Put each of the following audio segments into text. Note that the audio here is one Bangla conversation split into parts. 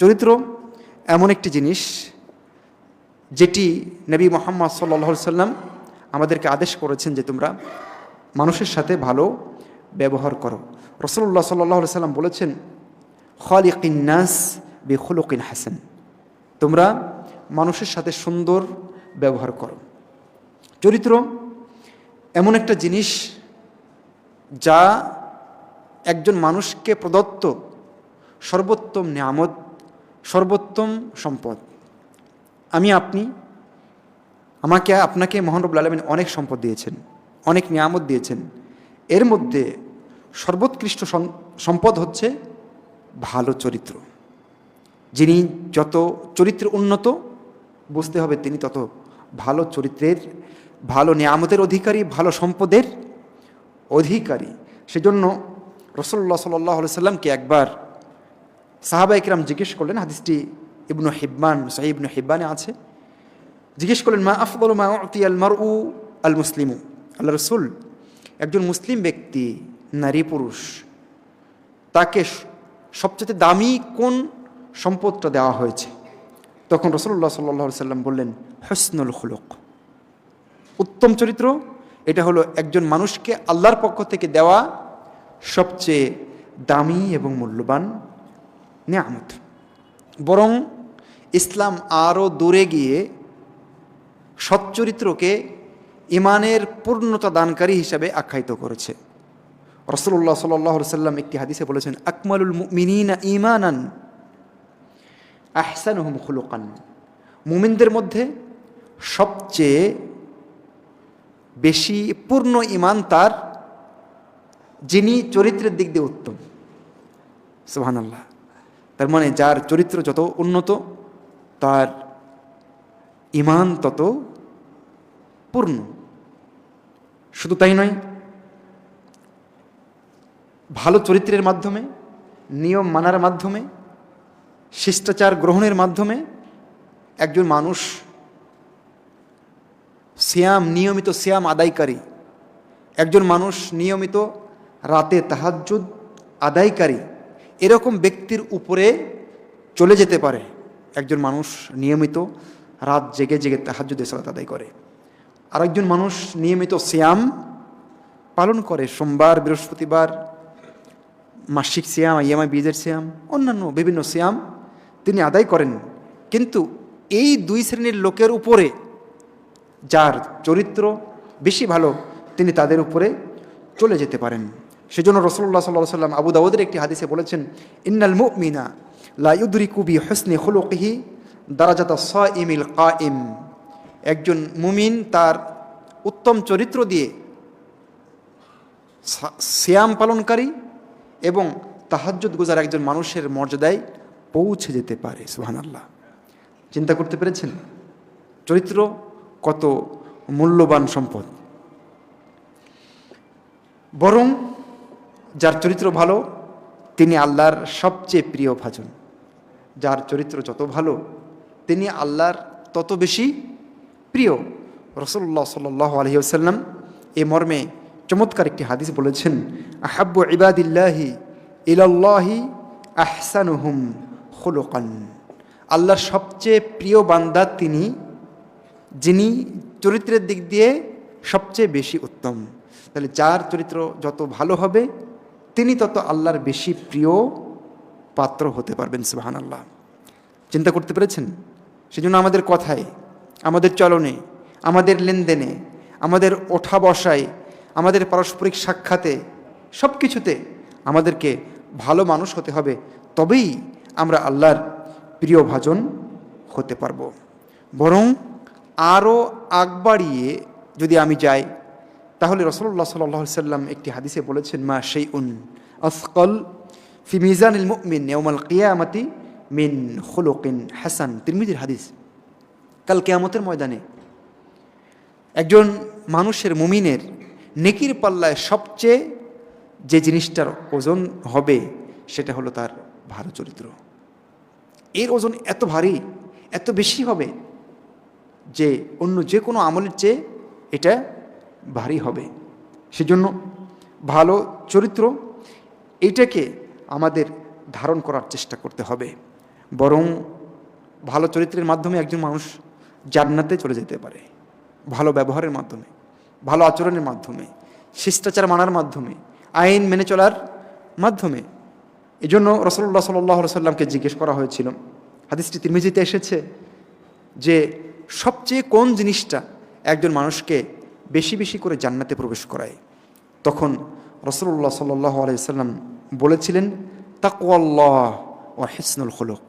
চরিত্র এমন একটি জিনিস যেটি নবী মোহাম্মদ সাল্লা সাল্লাম আমাদেরকে আদেশ করেছেন যে তোমরা মানুষের সাথে ভালো ব্যবহার করো। রসল্লাহ সাল্লাহ সাল্লাম বলেছেন খালিকিন্নাস বে খুলকিন হাসান। তোমরা মানুষের সাথে সুন্দর ব্যবহার করো। চরিত্র এমন একটা জিনিস যা একজন মানুষকে প্রদত্ত সর্বোত্তম নিয়ামত সর্বোত্তম সম্পদ। আমি, আপনি, আমাকে, আপনাকে মোহানরবুল আলমিন অনেক সম্পদ দিয়েছেন, অনেক নিয়ামত দিয়েছেন। এর মধ্যে সর্বোৎকৃষ্ট সম্পদ হচ্ছে ভালো চরিত্র। যিনি যত চরিত্র উন্নত, বুঝতে হবে তিনি তত ভালো চরিত্রের, ভালো নিয়ামতের অধিকারী, ভালো সম্পদের অধিকারী। সেজন্য রসল্লা সাল্লাহ সাল্লামকে একবার সাহাবা ইকরাম জিজ্ঞেস করলেন, হাদিসটি ইবনু হিব্বান সাহিবনু হিব্বানে আছে। জিজ্ঞেস করলেন, মা আফদল মা আল মার উ আল মুসলিমু? আল্লাহ রসুল, একজন মুসলিম ব্যক্তি, নারী পুরুষ, তাকে সবচেয়ে দামি কোন সম্পদটা দেওয়া হয়েছে? তখন রসল্লাহ সাল্লাহ সাল্লাম বললেন, হসনুল খুলক। উত্তম চরিত্র, এটা হলো একজন মানুষকে আল্লাহর পক্ষ থেকে দেওয়া সবচেয়ে দামি এবং মূল্যবান নিয়ামত। বরং ইসলাম আরও দূরে গিয়ে সচ্চরিত্রকে ইমানের পূর্ণতা দানকারী হিসাবে আখ্যায়িত করেছে। রসুল্লাহ সাল্লাহ সাল্লাম একটি হাদিসে বলেছেন, আকমালুল মিনিনা ইমানান আহসান হুম মুমিনদের মধ্যে সবচেয়ে বেশি পূর্ণ ইমান তার যিনি চরিত্রের দিক দিয়ে উত্তম। সুহান আল্লাহ তার মানে যার চরিত্র যত উন্নত, তার ইমান তত পূর্ণ। শুধু তাই নয়, ভালো চরিত্রের মাধ্যমে, নিয়ম মানার মাধ্যমে, শিষ্টাচার গ্রহণের মাধ্যমে একজন মানুষ শ্যাম নিয়মিত শ্যাম আদায়কারী। একজন মানুষ নিয়মিত রাতে তাহাজুদ আদায়কারী। এরকম ব্যক্তির উপরে চলে যেতে পারে। একজন মানুষ নিয়মিত রাত জেগে জেগে তাহাজুদে সালাত আদায় করে। আরেকজন মানুষ নিয়মিত শ্যাম পালন করে। সোমবার, বৃহস্পতিবার, মাসিক শ্যাম ইয়ামাই বীজের শ্যাম অন্যান্য বিভিন্ন শ্যাম তিনি আদায় করেন। কিন্তু এই দুই শ্রেণির লোকের উপরে যার চরিত্র বেশি ভালো, তিনি তাদের উপরে চলে যেতে পারেন। সেজন্য রসল্লাহ সাল্লাহ সাল্লাম আবু দাউদের একটি হাদিসে বলেছেন, ইন্নাল মুমিনা লাইউদ্রি কুবি হসনি হলুকহি দারাজাত স ইমিল কা ইম একজন মুমিন তার উত্তম চরিত্র দিয়ে শ্যাম পালনকারী এবং তাহাজ্জুদ গুজার একজন মানুষের মর্যাদায় পৌঁছে যেতে পারে সুহান আল্লাহ চিন্তা করতে পেরেছেন? চরিত্র কত মূল্যবান সম্পদ। বরং যার চরিত্র ভালো, তিনি আল্লাহর সবচেয়ে প্রিয় ভাজন। যার চরিত্র যত ভালো, তিনি আল্লাহর তত বেশি প্রিয়। রসল্লাহ সাল্লাহ আলহিউসাল্লাম এ মর্মে চমৎকার একটি হাদিস বলেছেন, আহাব্বু ইবাদিল্লাহি ইলাল্লাহি আহসানুহুম হলোকান আল্লাহর সবচেয়ে প্রিয় বান্দা তিনি, যিনি চরিত্রের দিক দিয়ে সবচেয়ে বেশি উত্তম। তাহলে যার চরিত্র যত ভালো হবে তিনি তত আল্লাহর বেশি প্রিয় পাত্র হতে পারবেন সুবাহান আল্লাহ চিন্তা করতে পেরেছেন? সেজন্য আমাদের কথায়, আমাদের চলনে, আমাদের লেনদেনে, আমাদের ওঠা বসায়, আমাদের পারস্পরিক সাক্ষাতে সব কিছুতে আমাদেরকে ভালো মানুষ হতে হবে, তবেই আমরা আল্লাহর প্রিয় ভাজন হতে পারব। বরং আরও আগ বাড়িয়ে যদি আমি যাই তাহলে সাল্লাহ সাল্লাম একটি হাদিসে বলেছেন, মা সেই উন আসকল ফি মিজান ইল নেওমাল কিয়ামতি মিন খুলুকিন হাসান। তিরমিজির হাদিস, কাল কেয়ামতের ময়দানে একজন মানুষের মুমিনের নেকির পাল্লায় সবচেয়ে যে জিনিসটার ওজন হবে, সেটা হলো তার ভালো চরিত্র। এর ওজন এত ভারী, এত বেশি হবে যে অন্য যে কোনো আমলের চেয়ে এটা ভারী হবে। সেজন্য ভালো চরিত্র এইটাকে আমাদের ধারণ করার চেষ্টা করতে হবে। বরং ভালো চরিত্রের মাধ্যমে একজন মানুষ জান্নাতে চলে যেতে পারে। ভালো ব্যবহারের মাধ্যমে, ভালো আচরণের মাধ্যমে, শিষ্টাচার মানার মাধ্যমে, আইন মেনে চলার মাধ্যমে। এই জন্য রসল্লাহ সাল্লাহ সাল্লামকে জিজ্ঞেস করা হয়েছিল। হাদিসটি তিরমিজিতে এসেছে যে সবচেয়ে কোন জিনিসটা একজন মানুষকে বেশি বেশি করে জান্নাতে প্রবেশ করায়। তখন রসল্লাহ সাল্লাহ আলাইসাল্লাম বলেছিলেন তাকুয়াল্লাহ ও হিসনুল হলক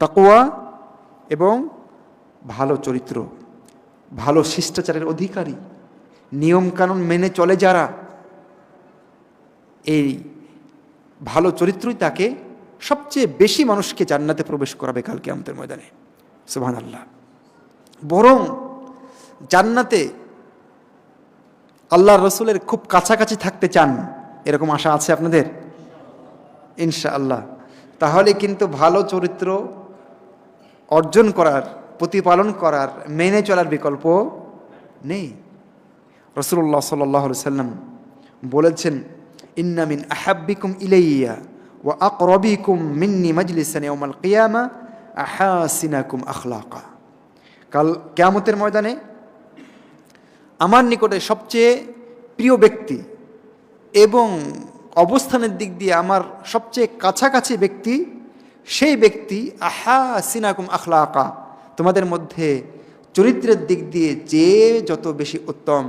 তাকুয়া এবং ভালো চরিত্র, ভালো শিষ্টাচারের অধিকারী, নিয়মকানুন মেনে চলে যারা, এই ভালো চরিত্রই তাকে সবচেয়ে বেশি মানুষকে জান্নাতে প্রবেশ করাবে কালকে আমাদের ময়দানে। সুবহান আল্লাহ বরং জান্নাতে আল্লাহ রসুলের খুব কাছাকাছি থাকতে চান, এরকম আশা আছে আপনাদের? ইনশা আল্লাহ তাহলে কিন্তু ভালো চরিত্র অর্জন করার, প্রতিপালন করার, মেনে চলার বিকল্প নেই। রসুল্লাহ সাল্লাহ সাল্লাম বলেছেন ইন্নামিন আহাব্বিকুম ইলাইয়া ও আকরবিকুম মিন্নি মজলিসান ইয়াউমাল কিয়ামা আহাসিনাকুম আখলাকা। কাল কেয়ামতের ময়দানে আমার নিকটে সবচেয়ে প্রিয় ব্যক্তি এবং অবস্থানের দিক দিয়ে আমার সবচেয়ে কাছাকাছি ব্যক্তি, সেই ব্যক্তি আহা সিনাকুম আখলা আখলাকা। তোমাদের মধ্যে চরিত্রের দিক দিয়ে যে যত বেশি উত্তম,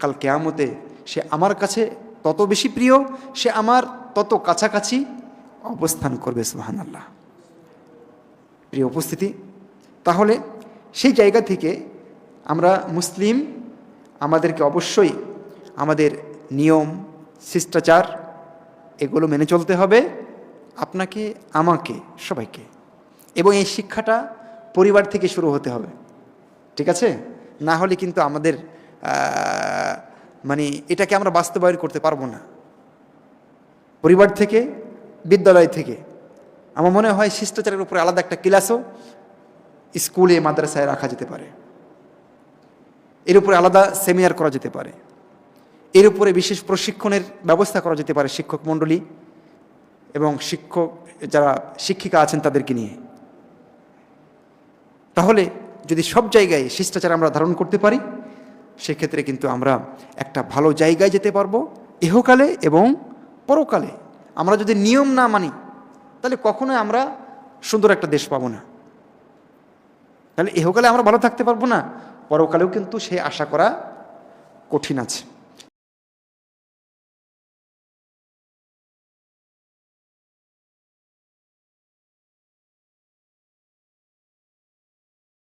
কাল কেয়ামতে সে আমার কাছে তত বেশি প্রিয়, সে আমার তত কাছাকাছি অবস্থান করবে সুহান আল্লাহ প্রিয় উপস্থিতি, তাহলে সেই জায়গা থেকে আমরা মুসলিম আমাদেরকে অবশ্যই আমাদের নিয়ম, শিষ্টাচার, এগুলো মেনে চলতে হবে। আপনাকে, আমাকে, সবাইকে। এবং এই শিক্ষাটা পরিবার থেকে শুরু হতে হবে। ঠিক আছে? না হলে কিন্তু আমাদের মানে এটাকে আমরা বাস্তবায়ন করতে পারব না। পরিবার থেকে, বিদ্যালয় থেকে। আমার মনে হয় শিষ্টাচারের উপরে আলাদা একটা ক্লাসও স্কুলে, মাদ্রাসায় রাখা যেতে পারে। এর উপরে আলাদা সেমিনার করা যেতে পারে। এর উপরে বিশেষ প্রশিক্ষণের ব্যবস্থা করা যেতে পারে শিক্ষক মণ্ডলী এবং শিক্ষক, যারা শিক্ষিকা আছেন তাদেরকে নিয়ে। তাহলে যদি সব জায়গায় শিষ্টাচার আমরা ধারণ করতে পারি, সেক্ষেত্রে কিন্তু আমরা একটা ভালো জায়গায় যেতে পারব ইহকালে এবং পরকালে। আমরা যদি নিয়ম না মানি, তাহলে কখনোই আমরা সুন্দর একটা দেশ পাবো না। তাহলে ইহকালে আমরা ভালো থাকতে পারব না। পরকালেও কিন্তু সেই আশা করা কঠিন আছে।